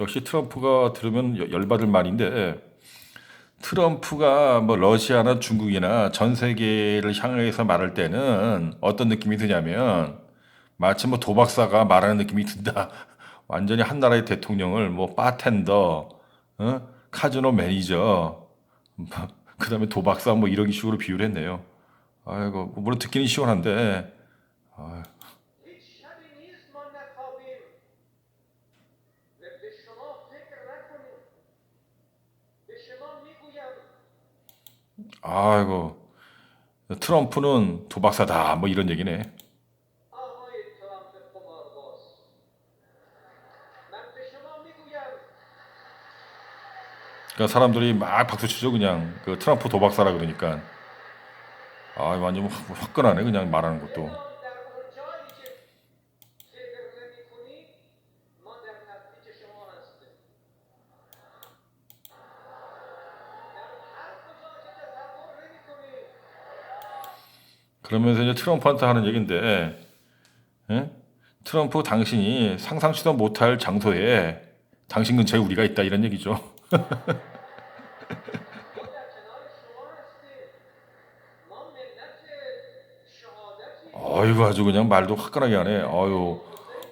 역시 트럼프가 들으면 열받을 말인데 예. 트럼프가 뭐 러시아나 중국이나 전 세계를 향해서 말할 때는 어떤 느낌이 드냐면 마치 뭐 도박사가 말하는 느낌이 든다. 완전히 한 나라의 대통령을 뭐 바텐더, 어? 카지노 매니저, 그 다음에 도박사 뭐 이런 식으로 비유를 했네요. 아이고, 뭐 물론 듣기는 시원한데, 아이고. 아이고 트럼프는 도박사다 뭐 이런 얘기네. 그러니까 사람들이 막 박수치죠 그냥 그 트럼프 도박사라 그러니까 아 완전 뭐 뭐 화끈하네 그냥 말하는 것도. 그러면서 이제 트럼프한테 하는 얘기인데, 예? 트럼프 당신이 상상치도 못할 장소에 당신 근처에 우리가 있다 이런 얘기죠. 어이구 아주 그냥 말도 화끈하게 하네. 어유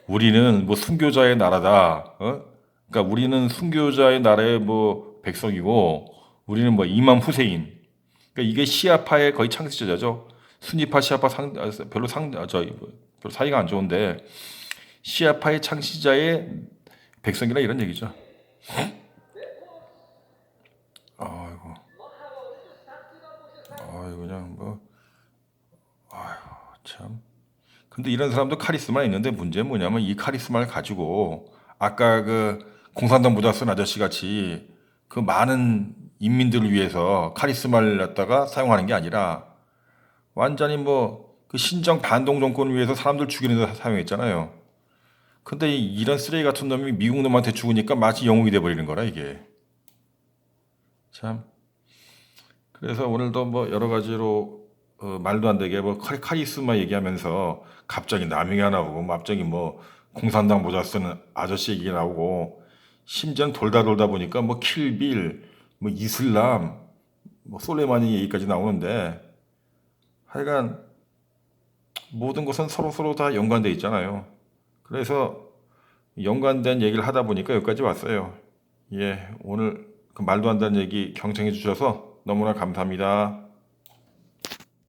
우리는 뭐 순교자의 나라다. 어? 그러니까 우리는 순교자의 나라의 뭐 백성이고 우리는 뭐 이맘 후세인. 그러니까 이게 시아파의 거의 창시자죠. 순위파 시아파 상 아, 별로 상 아, 저 별로 사이가 안 좋은데 시아파의 창시자의 백성이라 이런 얘기죠. 아이고. 아이고 그냥 뭐 아이고 참. 근데 이런 사람도 카리스마 있는데 문제는 뭐냐면 이 카리스마를 가지고 아까 그 공산당 모자 쓴 아저씨 같이 그 많은 인민들을 위해서 카리스마를 갖다가 사용하는 게 아니라 완전히 뭐 그 신정 반동 정권을 위해서 사람들 죽이는 데 사용했잖아요. 근데 이- 이런 쓰레기 같은 놈이 미국 놈한테 죽으니까 마치 영웅이 돼버리는 거라 이게. 참. 그래서 오늘도 뭐 여러 가지로 어, 말도 안 되게 뭐 카리, 카리스마 얘기하면서 갑자기 남이가 나오고 뭐 갑자기 뭐 공산당 모자 쓰는 아저씨 얘기가 나오고 심지어는 돌다 돌다 보니까 뭐 킬빌, 뭐 이슬람, 뭐 솔레마니 얘기까지 나오는데 하여간 모든 것은 서로 서로 다 연관돼 있잖아요. 그래서 연관된 얘기를 하다 보니까 여기까지 왔어요. 예, 오늘 그 말도 안 되는 얘기 경청해 주셔서 너무나 감사합니다.